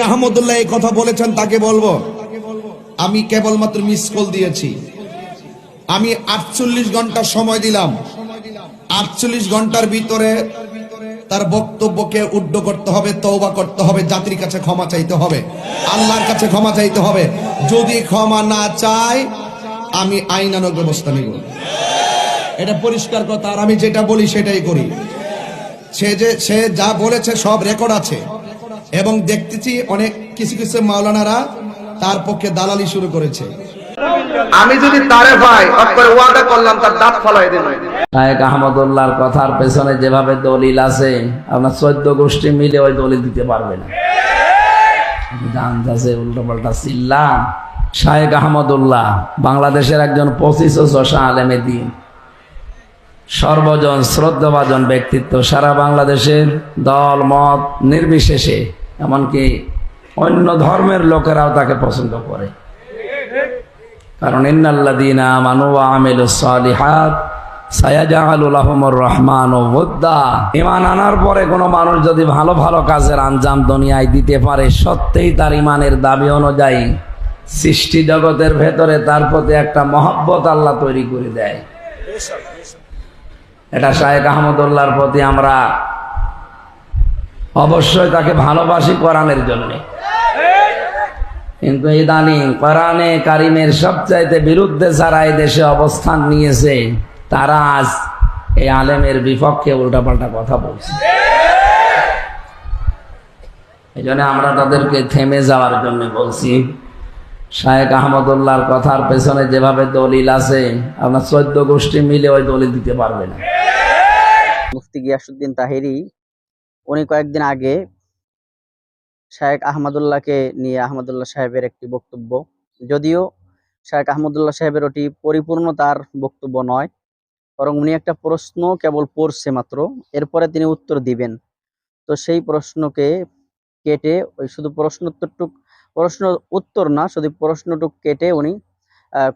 আহমদুল্লাহ এই কথা বলেছেন, তাকে বলব। আমি কেবলমাত্র মিস কল দিয়েছি। আমি আটচল্লিশ ঘণ্টা সময় দিলাম। আটচল্লিশ ঘণ্টার ভিতরে তার বক্তব্যকে উড্ড করতে হবে, তওবা করতে হবে, জাতির কাছে ক্ষমা চাইতে হবে, আল্লাহর কাছে ক্ষমা চাইতে হবে। যদি ক্ষমা না চায়, আমি আইনানুগ ব্যবস্থা নিব। এটা পরিষ্কার কথা, আর আমি যেটা বলি সেটাই করি। সে যে, সে যা বলেছে সব রেকর্ড আছে। এবং দেখতেছি অনেক কিছু কিছু মাওলানারা তার পক্ষে দালালি শুরু করেছে। আমি যদি তারে ভাই ওয়াদা করলাম তার দাঁত ফলাই দিন শায়েক আহমদুল্লাহর কথার পেছনে যেভাবে দলিল আছে আপনার চোদ্দ গোষ্ঠী মিলে ওই দলিল দিতে পারবে না। গান আছে উল্টো পাল্টা চিল্লা শায়েক আহমদুল্লাহ বাংলাদেশের একজন পঁচিশ ও চষা আলেমে দিন। সর্বজন শ্রদ্ধাভাজন ব্যক্তিত্ব সারা বাংলাদেশের দল, মত নির্বিশেষে, এমনকি অন্য ধর্মের লোকেরাও তাকে পছন্দ করে। কারণ ইন্নাল্লাদিনা মানু আমিলু সালিহাত সায়াজাহালুল্লাহমুর রহমান ও হুদ্দা ইমান আনার পরে কোনো মানুষ যদি ভালো ভালো কাজের আঞ্জাম দুনিয়ায় দিতে পারে, সত্যিই তার ইমানের দাবি অনুযায়ী সৃষ্টি জগতের ভেতরে তার প্রতি একটা মহব্বত আল্লাহ তৈরি করে দেয়। এটা শায়েক আহমদুল্লাহর প্রতি আমরা অবশ্যই তাকে ভালোবাসি কোরআনের জন্যে। কিন্তু ইদানিং কোরআনে কারিমের সবচাইতে বিরুদ্ধে যারা এই দেশে অবস্থান নিয়েছে, তারা আজ এই আলেমের বিপক্ষে উল্টাপাল্টা কথা বলছে। এই জন্য আমরা তাদেরকে থেমে যাওয়ার জন্য বলছি শায়েক আহমদুল্লাহর কথার পেছনে যেভাবে দলিল আছে, আপনার চোদ্দ গোষ্ঠী মিলে ওই দলিল দিতে পারবে না। মুফতি গিয়াসুদ্দিন তাহিরি, উনি কয়েকদিন আগে শায়েক আহমদুল্লাহকে নিয়ে আহমদুল্লাহ সাহেবের একটি বক্তব্য। যদিও শায়েক আহমদুল্লাহ সাহেবের ওটি পরিপূর্ণ তার বক্তব্য নয়, বরং উনি একটা প্রশ্ন কেবল পড়ছে মাত্র, এরপরে তিনি উত্তর দিবেন। তো সেই প্রশ্নকে কেটে ওই শুধু প্রশ্ন উত্তরটুক প্রশ্ন উত্তর না, শুধু প্রশ্নটুক কেটে উনি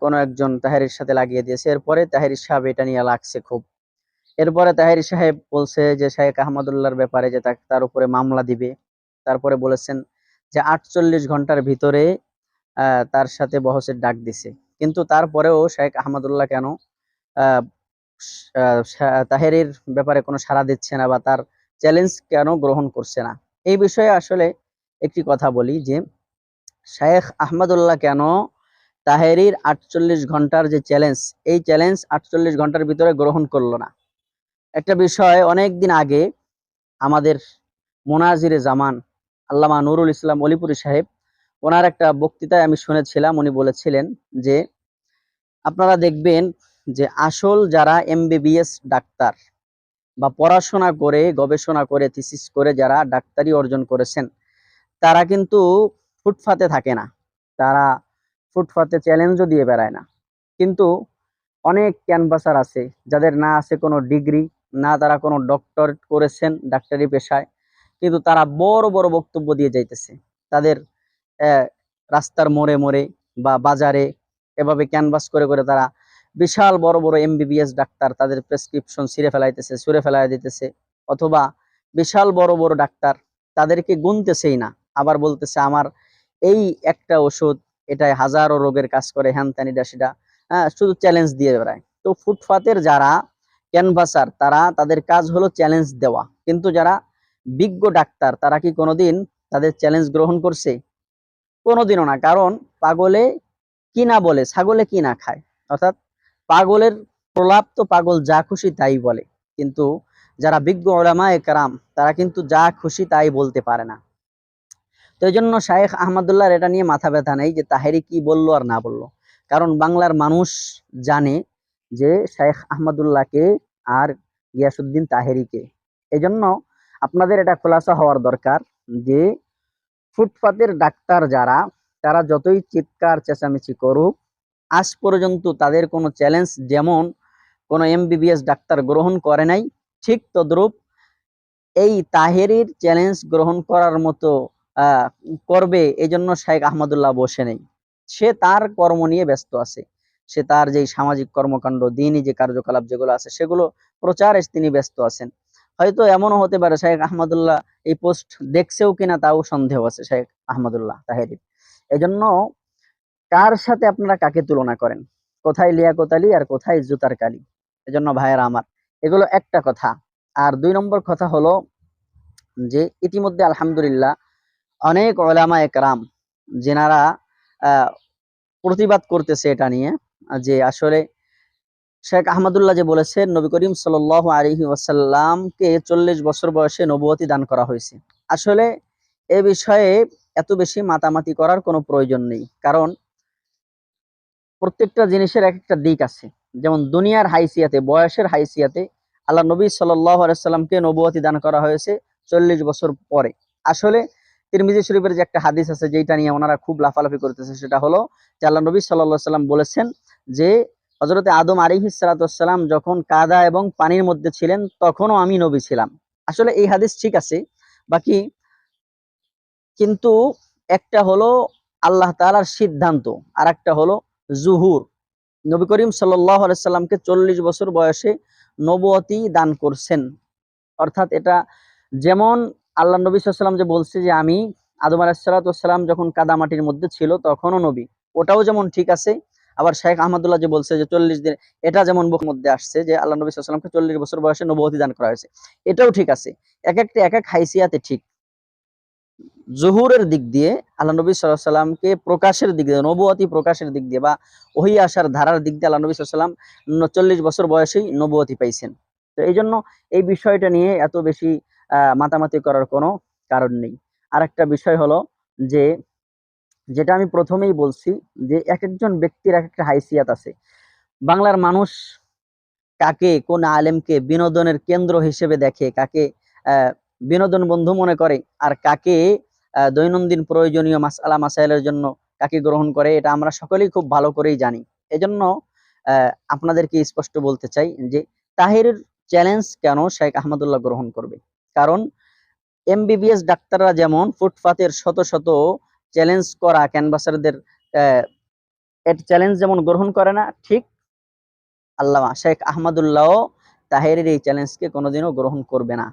কোনো একজন তাহেরির সাথে লাগিয়ে দিয়েছে। এরপরে তাহেরি সাহেব এটা নিয়ে লাগছে খুব। এরপরে তাহেরি সাহেব বলছে যে শাহেক আহমদুল্লাহর ব্যাপারে যে তার উপরে মামলা দিবে। তারপরে বলেছেন যে, আটচল্লিশ ঘণ্টার ভিতরে তার সাথে বহসের ডাক দিছে। কিন্তু তারপরেও শাহেক আহমদুল্লাহ কেন তাহেরির ব্যাপারে কোনো সাড়া দিচ্ছে না বা তার চ্যালেঞ্জ কেন গ্রহণ করছে না? এই বিষয়ে আসলে একটি কথা বলি যে শায়েখ আহমদুল্লাহ কেন? তাহেরির আটচল্লিশ ঘণ্টার যে চ্যালেঞ্জ এই চ্যালেঞ্জ আটচল্লিশ ঘণ্টার ভিতরে গ্রহণ করল না। একটা বিষয় অনেক দিন আগে আমাদের মোনাজিরে জামান, আল্লামা নুরুল ইসলাম অলিপুরি সাহেব, ওনার একটা বক্তৃতায় আমি শুনেছিলাম, উনি বলেছিলেন যে, আপনারা দেখবেন যে আসল যারা এমবিবিএস ডাক্তার বা পড়াশোনা করে, গবেষণা করে থিসিস করে, যারা ডাক্তারি অর্জন করেছেন, তারা কিন্তু ফুটফাতে থাকে না। তারা ফুটফাতে চ্যালেঞ্জও দিয়ে বেড়ায় না। কিন্তু অনেক ক্যানভাসার আছে, যাদের না আছে কোনো ডিগ্রি না তারা কোনো ডক্টর করেছেন ডাক্তারি পেশায়, কিন্তু তারা বড় বড় বক্তব্য দিয়ে যাইতেছে। তাদের রাস্তার মোড়ে মোড়ে বা বাজারে এভাবে ক্যানভাস করে করে তারা বিশাল বড় বড় এমবিবিএস ডাক্তার তাদের প্রেসক্রিপশন ছিঁড়ে ফেলাইতেছে, ছুঁড়ে ফেলাই দিতেছে। অথবা বিশাল বড় বড় ডাক্তার তাদেরকে গুনতেছেই না। আবার বলতেছে, আমার এই একটা ওষুধ, এটাই হাজারো রোগের কাজ করে, হ্যান ত্যান, এটা সেটা হ্যাঁ শুধু চ্যালেঞ্জ দিয়ে বেড়ায়। তো ফুটপাতের যারা ক্যানভাসার তারা, তাদের কাজ হলো চ্যালেঞ্জ দেওয়া। কিন্তু যারা বিজ্ঞ ডাক্তার, তারা কি কোনোদিন তাদের চ্যালেঞ্জ গ্রহণ করছে? কোনোদিনও না। কারণ পাগলে কি না বলে, ছাগলে কি না খায়? অর্থাৎ পাগলের প্রলাপ তো পাগল যা খুশি তাই বলে। কিন্তু যারা বিজ্ঞ ওলামা একরাম তারা কিন্তু যা খুশি তাই বলতে পারে না। তো এই জন্য শায়েখ আহমদুল্লাহর এটা নিয়ে মাথা ব্যথা নেই যে তাহেরি কি বলল আর না বলল। কারণ বাংলার মানুষ জানে যে শায়েখ আহমদুল্লাহকে আর গিয়াসুদ্দিন তাহেরিকে। এজন্য আপনাদের এটা খোলাসা হওয়ার দরকার যে ফুটপাতের ডাক্তার যারা, তারা যতই চিৎকার, চেঁচামেচি করুক, আজ পর্যন্ত তাদের কোনো চ্যালেঞ্জ যেমন কোনো এমবিবিএস ডাক্তার গ্রহণ করে নাই, ঠিক তদ্রূপ এই তাহেরির চ্যালেঞ্জ গ্রহণ করার মতো করবে এই জন্য শাহেখ আহমদুল্লাহ বসে নেই। সে তার কর্ম নিয়ে ব্যস্ত আছে। সে তার যেই সামাজিক কর্মকাণ্ড, দিনই যে কার্যকলাপ যেগুলো আছে, সেগুলো প্রচারে তিনি ব্যস্ত আছেন। হয়তো এমনও হতে পারে, শেখ আহমদুল্লাহ এই পোস্ট দেখছেও কিনা তাও সন্দেহ আছে শেখ আহমদুল্লাহ তাহেরির। এজন্য কার সাথে আপনারা কাকে তুলনা করেন? কোথায় লিয়াকত আলী আর কোথায় জুতার কালি? এজন্য ভাইয়েরা আমার, এগুলো একটা কথা। আর দুই নম্বর কথা হলো যে, ইতিমধ্যে আলহামদুলিল্লাহ অনেক ওলামা একরাম, যেনারা প্রতিবাদ করতেছে এটা নিয়ে, যে আসলে শেখ আহমদুল্লাহ যে বলেছেন, নবী করিম সাল আলহি ওয়াসাল্লামকে চল্লিশ বছর বয়সে নবুয়তি দান করা হয়েছে। আসলে এ বিষয়ে এত বেশি মাতামাতি করার কোনো প্রয়োজন নেই, কারণ প্রত্যেকটা জিনিসের এক একটা দিক আছে। যেমন দুনিয়ার হাইসিয়াতে, বয়সের হাইসিয়াতে আল্লাহ নবী সাল্লাহ আলাইসাল্লামকে নবুয়তি দান করা হয়েছে চল্লিশ বছর পরে। আসলে তিরমিজি শরীফের যে একটা হাদিস আছে যেটা নিয়ে ওনারা খুব লাফালাফি করতেছে, সেটা হলো যে আল্লাহ নবী সাল্লাহ সাল্লাম বলেছেন যে হজরতে আদম আলিহি সালাতাম যখন কাদা এবং পানির মধ্যে ছিলেন, তখনও আমি নবী ছিলাম। আসলে এই হাদিস ঠিক আছে, বাকি কিন্তু একটা হলো আল্লাহ তাআলার সিদ্ধান্ত আর একটা হলো জুহুর। নবী করিম সাল্লাহ সাল্লামকে চল্লিশ বছর বয়সে নবতী দান করছেন। অর্থাৎ এটা যেমন আল্লাহ নবী সাল্লাম যে বলছে যে আমি আদম আলাহিসাল্লাম যখন কাদামাটির মধ্যে ছিল তখনও নবী। ওটাও যেমন ঠিক আছে, আবার শেখ আহমদুল্লাহ যে বলছে যে চল্লিশ দিন, এটা যেমন বুক মধ্যে আসছে যে আল্লাহ নবী সাল্লামকে চল্লিশ বছর বয়সে নবতী দান করা হয়েছে। এটাও ঠিক আছে, এক একটা, এক এক হাইসিয়াতে ঠিক। জহুরের দিক দিয়ে আল্লাহ নবী সাল্লাহ সাল্লামকে প্রকাশের দিক দিয়ে, নবুয়াতি প্রকাশের দিক দিয়ে বা ওহি আসার ধারার দিক দিয়ে আল্লাহ নবী সাল্লাম চল্লিশ বছর বয়সেই নবুয়াতি পাইছেন। তো এই জন্য এই বিষয়টা নিয়ে এত বেশি মাতামাতি করার কোনো কারণ নেই। আর একটা বিষয় হলো যে, যেটা আমি প্রথমেই বলছি যে এক একজন ব্যক্তির এক একটা হাইসিয়াত আছে। বাংলার মানুষ কাকে কোন আলেমকে বিনোদনের কেন্দ্র হিসেবে দেখে, কাকে বিনোদন বন্ধু মনে করে, আর কাকে দৈনন্দিন প্রয়োজনীয় মাসালা মাসাইলের জন্য কাকে গ্রহণ করে, এটা আমরা সকলেই খুব ভালো করেই জানি। এজন্য আপনাদেরকে স্পষ্ট বলতে চাই যে, তাহিরের চ্যালেঞ্জ কেন শেখ আহমদুল্লাহ গ্রহণ করবে? কারণ এমবিবিএস ডাক্তাররা যেমন ফুটপাতের শত শত চ্যালেঞ্জ করা ক্যানভাসারদের এর চ্যালেঞ্জ যেমন গ্রহণ করে না, ঠিক আল্লামা শেখ আহমদুল্লাহ তাহেরের এই চ্যালেঞ্জকে কোনোদিনও গ্রহণ করবে না।